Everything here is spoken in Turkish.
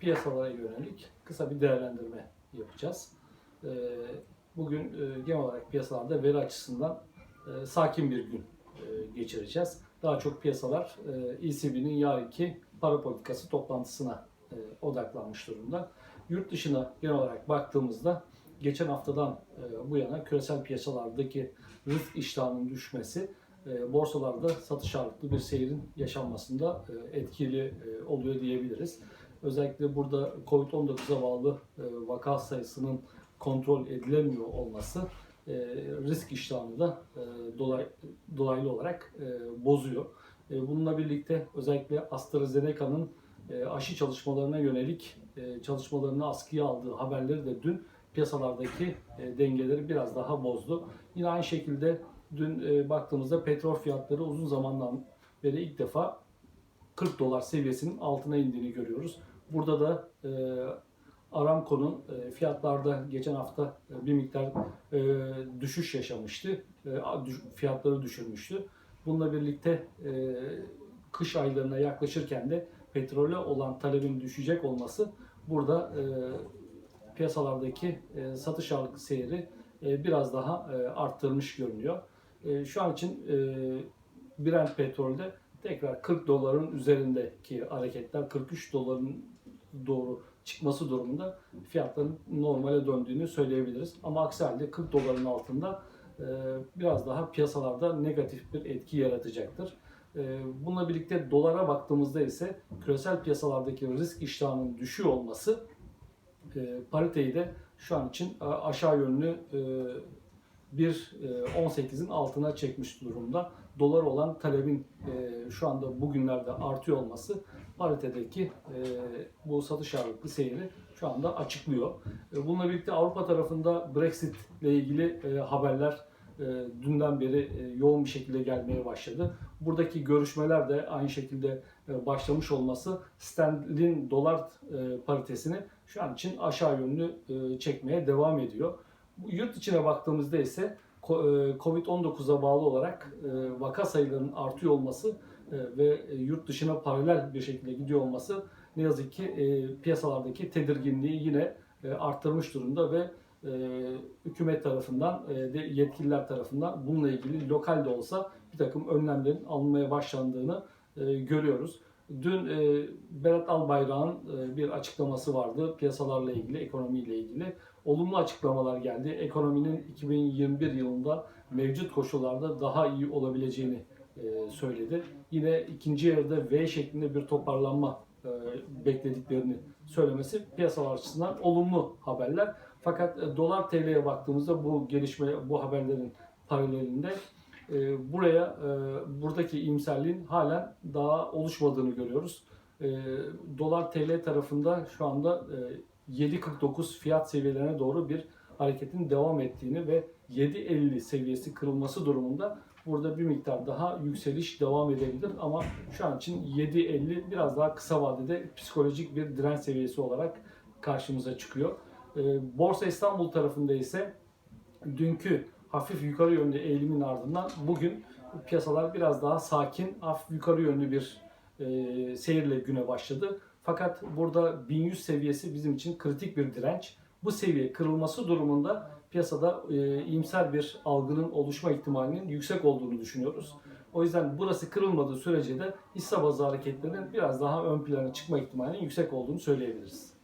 piyasalara yönelik kısa bir değerlendirme yapacağız. E, bugün e, genel olarak piyasalarda veri açısından e, sakin bir gün e, geçireceğiz. Daha çok piyasalar e, ECB'nin yarınki para politikası toplantısına e, odaklanmış durumda. Yurt dışına genel olarak baktığımızda geçen haftadan e, bu yana küresel piyasalardaki risk iştahının düşmesi e, borsalarda satış ağırlıklı bir seyrin yaşanmasında e, etkili e, oluyor diyebiliriz. Özellikle burada COVID-19'a bağlı e, vaka sayısının kontrol edilemiyor olması e, risk iştahını da e, dolay, dolaylı olarak e, bozuyor. E, bununla birlikte özellikle AstraZeneca'nın e, aşı çalışmalarına yönelik e, çalışmalarını askıya aldığı haberleri de dün piyasalardaki e, dengeleri biraz daha bozdu. Yine aynı şekilde dün e, baktığımızda petrol fiyatları uzun zamandan beri ilk defa 40 dolar seviyesinin altına indiğini görüyoruz. Burada da e, Aramco'nun e, fiyatlarda geçen hafta bir miktar düşüş yaşamıştı. Fiyatları düşürmüştü. Bununla birlikte kış aylarına yaklaşırken de petrole olan talebin düşecek olması burada piyasalardaki satış ağırlıklı seyri biraz daha e, arttırmış görünüyor. E, şu an için e, Brent petrolde tekrar 40 doların üzerindeki hareketler 43 doların doğru çıkması durumunda fiyatların normale döndüğünü söyleyebiliriz. Ama aksi halde 40 doların altında e, biraz daha piyasalarda negatif bir etki yaratacaktır. Bununla birlikte dolara baktığımızda ise küresel piyasalardaki risk iştahının düşüyor olması pariteyi de şu an için aşağı yönlü e, bir e, 18'in altına çekmiş durumda. Dolar olan talebin e, şu anda bugünlerde artıyor olması paritedeki e, bu satış ağırlıklı seyri şu anda açıklıyor. Bununla birlikte Avrupa tarafında Brexit ile ilgili haberler dünden beri yoğun bir şekilde gelmeye başladı. Buradaki görüşmeler de aynı şekilde başlamış olması sterlin dolar paritesini şu an için aşağı yönlü çekmeye devam ediyor. Yurt içine baktığımızda ise e, Covid-19'a bağlı olarak e, vaka sayılarının artıyor olması e, ve yurt dışına paralel bir şekilde gidiyor olması ne yazık ki piyasalardaki tedirginliği yine arttırmış durumda ve hükümet tarafından e, de yetkililer tarafından bununla ilgili lokal de olsa bir takım önlemlerin alınmaya başlandığını görüyoruz. Dün e, Berat Albayrak'ın e, bir açıklaması vardı piyasalarla ilgili, ekonomiyle ilgili. Olumlu açıklamalar geldi. Ekonominin 2021 yılında mevcut koşullarda daha iyi olabileceğini e, söyledi. Yine ikinci yarıda V şeklinde bir toparlanma e, beklediklerini söylemesi piyasalar açısından olumlu haberler. Fakat e, dolar TL'ye baktığımızda bu gelişme, bu haberlerin paralelinde e, buraya e, buradaki iyimserliğin halen daha oluşmadığını görüyoruz. E, dolar TL tarafında şu anda e, 7.49 fiyat seviyelerine doğru bir hareketin devam ettiğini ve 7.50 seviyesi kırılması durumunda burada bir miktar daha yükseliş devam edebilir ama şu an için 7.50 biraz daha kısa vadede psikolojik bir direnç seviyesi olarak karşımıza çıkıyor. E, Borsa İstanbul tarafında ise dünkü hafif yukarı yönlü eğilimin ardından bugün piyasalar biraz daha sakin, hafif yukarı yönlü bir e, seyirle güne başladı. Fakat burada 1100 seviyesi bizim için kritik bir direnç. Bu seviye kırılması durumunda piyasada e, iyimser bir algının oluşma ihtimalinin yüksek olduğunu düşünüyoruz. O yüzden burası kırılmadığı sürece de hisse bazı hareketlerinin biraz daha ön plana çıkma ihtimalinin yüksek olduğunu söyleyebiliriz.